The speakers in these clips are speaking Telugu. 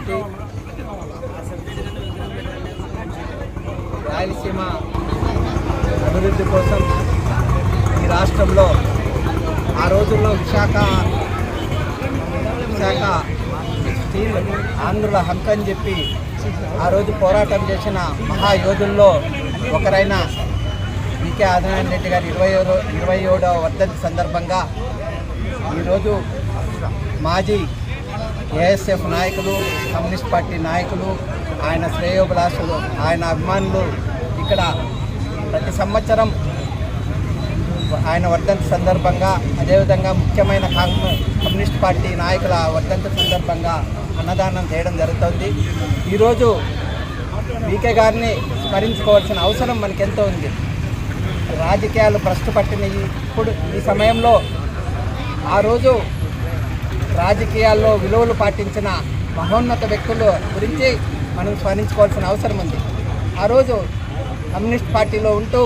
కాబట్టి రాయలసీమ అభివృద్ధి కోసం ఈ రాష్ట్రంలో ఆ రోజుల్లో విశాఖ విశాఖ స్టీల్ ఆంధ్రుల హక్కు అని చెప్పి ఆ రోజు పోరాటం చేసిన మహాయోధుల్లో ఒకరైన వికే ఆదినారాయణ రెడ్డి గారి ఇరవై ఇరవై ఏడవ వర్ధంతి సందర్భంగా ఈరోజు మాజీ ఏఎస్ఎఫ్ నాయకులు కమ్యూనిస్ట్ పార్టీ నాయకులు ఆయన శ్రేయోభిలాషులు ఆయన అభిమానులు ఇక్కడ ప్రతి సంవత్సరం ఆయన వర్ధంతి సందర్భంగా అదేవిధంగా ముఖ్యమైన కమ్యూనిస్ట్ పార్టీ నాయకుల వర్ధంతి సందర్భంగా అన్నదానం చేయడం జరుగుతుంది. ఈరోజు వీకే గారిని స్మరించుకోవాల్సిన అవసరం మనకెంతో ఉంది. రాజకీయాలు భ్రష్టు పట్టినవి ఇప్పుడు ఈ సమయంలో ఆ రోజు రాజకీయాల్లో విలువలు పాటించిన మహోన్నత వ్యక్తుల గురించి మనం స్మరించుకోవాల్సిన అవసరం ఉంది. ఆ రోజు కమ్యూనిస్ట్ పార్టీలో ఉంటూ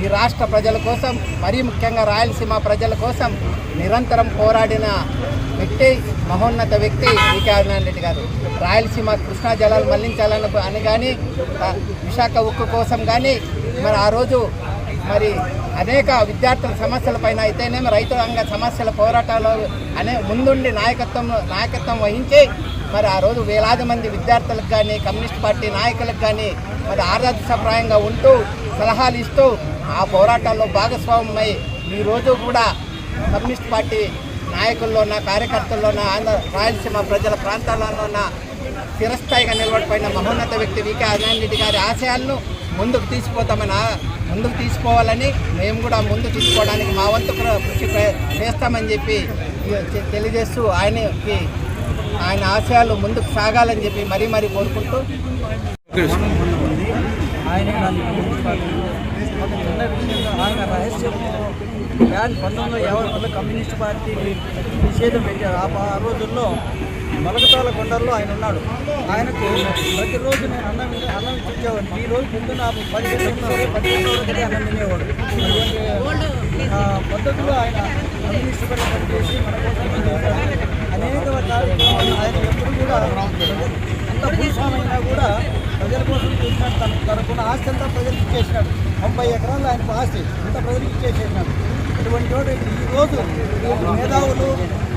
ఈ రాష్ట్ర ప్రజల కోసం మరీ ముఖ్యంగా రాయలసీమ ప్రజల కోసం నిరంతరం పోరాడిన వ్యక్తి మహోన్నత వ్యక్తి వికే రెడ్డి గారు. రాయలసీమ కృష్ణా జలాలు మళ్ళించాలని అని కానీ విశాఖ ఉక్కు కోసం కానీ మరి ఆ రోజు మరి అనేక విద్యార్థుల సమస్యలపైన అయితేనేమి రైతాంగ సమస్యల పోరాటాలు అనే ముందుండి నాయకత్వం నాయకత్వం వహించి మరి ఆ రోజు వేలాది మంది విద్యార్థులకు కానీ కమ్యూనిస్ట్ పార్టీ నాయకులకు కానీ మరి ఆదర్శప్రాయంగా ఉంటూ సలహాలు ఇస్తూ ఆ పోరాటాల్లో భాగస్వామ్యమై ఈరోజు కూడా కమ్యూనిస్ట్ పార్టీ నాయకుల్లోన కార్యకర్తల్లోన ఆంధ్ర రాయలసీమ ప్రజల ప్రాంతాల్లోన చిరస్థాయిగా నిలబడిపోయిన మహోన్నత వ్యక్తి వికే ఆదినారాయణ రెడ్డి గారి ఆశయాలను ముందుకు తీసుకుపోతామని ముందుకు తీసుకోవాలని మేము కూడా ముందు తీసుకోవడానికి మా వంతు కృషి చేస్తామని చెప్పి తెలియజేస్తూ ఆయనకి ఆయన ఆశయాలు ముందుకు సాగాలని చెప్పి మరీ మరీ కోరుకుంటూ ఆయన రహస్యం వ్యాన్ పంతొమ్మిది వందల యాభై కమ్యూనిస్ట్ పార్టీ నిషేధం పెట్టారు. ఆ రోజుల్లో మొలకతాల కొండల్లో ఆయన ఉన్నాడు. ఆయనకు ప్రతిరోజు నేను అన్నం అన్నం ఇచ్చేవాడిని. ఈ రోజు ముందు నాకు పదిహేను ఉన్నవాడే వరకు అన్నం తినేవాడు. ఆ, పద్ధతిలో ఆయన కమ్యూనిస్ట్ పనిచేసి మన కోసం అనేక కార్యక్రమాలు ఆయన ఎప్పుడు కూడా ఎంత భూస్వామైనా కూడా ప్రజల కోసం చూసినాడు. తన తనకున్న ఆస్తి అంతా ప్రజలకు ఇచ్చేసినాడు. ముప్పై ఎకరాలు ఆయనకు ఆస్తి. అంత ప్రజలకు ఇచ్చేసేసినాడు. ఇటువంటి చోట ఈ రోజు మేధావులు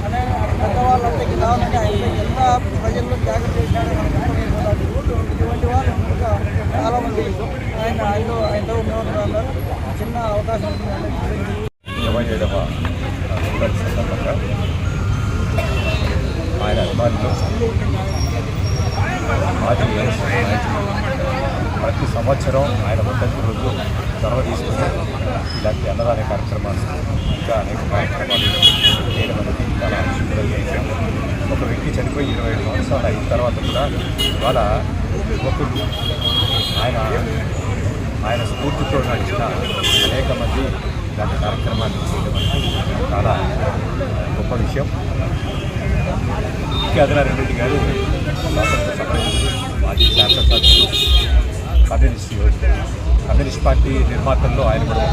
అనే పెద్దవాళ్ళందరికీ రావాలని ఆయన ఎంత ప్రజల్లో త్యాగం చేసినాడో మనకు అర్థమైపోతుంది. ఇటువంటి వాళ్ళు ఇంకా చాలామంది ఆయన ఆయనతో ఆయనతో ఉన్నవారు చిన్న అవకాశం ఉంది ఇరవై ఏడవ సందర్భంగా ఆయన అభిమానులు మాజీ ప్రతి సంవత్సరం ఆయన వర్ధంతి రోజు చొరవ తీసుకుని ఇలాంటి అన్నదాన కార్యక్రమాలు ఇంకా అనేక కార్యక్రమాలు చేయడం అనేది చాలా ఒక వ్యక్తి చనిపోయి ఇరవై ఐదు సంవత్సరాలు అయిన తర్వాత కూడా ఇవాళ యువకులు ఆయన ఆయన స్ఫూర్తితో నడిచిన అనేక మంది దాని కార్యక్రమాన్ని చేయడం చాలా గొప్ప విషయం. కే ఆదినారాయణ గారు స్వాతంత్ర సమయంలో మాజీ శాసనసభ్యులు కమ్యూనిస్ట్ కమ్యూనిస్ట్ పార్టీ నిర్మాతల్లో ఆయన కూడా